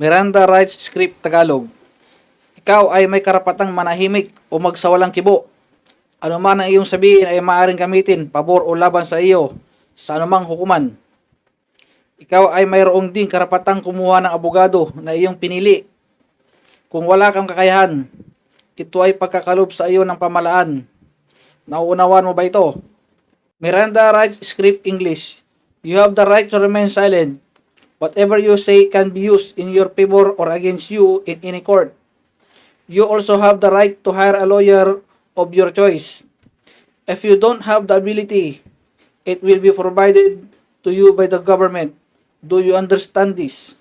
Miranda Rights Script Tagalog. Ikaw ay may karapatang manahimik o magsawalang kibo. Ano man ang iyong sabihin ay maaaring gamitin pabor o laban sa iyo sa anumang hukuman. Ikaw ay mayroong ding karapatang kumuha ng abogado na iyong pinili. Kung wala kang kakayahan, ito ay pagkakalob sa iyo ng pamalaan. Nauunawan mo ba ito? Miranda Rights Script English. You have the right to remain silent. Whatever you say can be used in your favor or against you in any court. You also have the right to hire a lawyer of your choice. If you don't have the ability, it will be provided to you by the government. Do you understand this?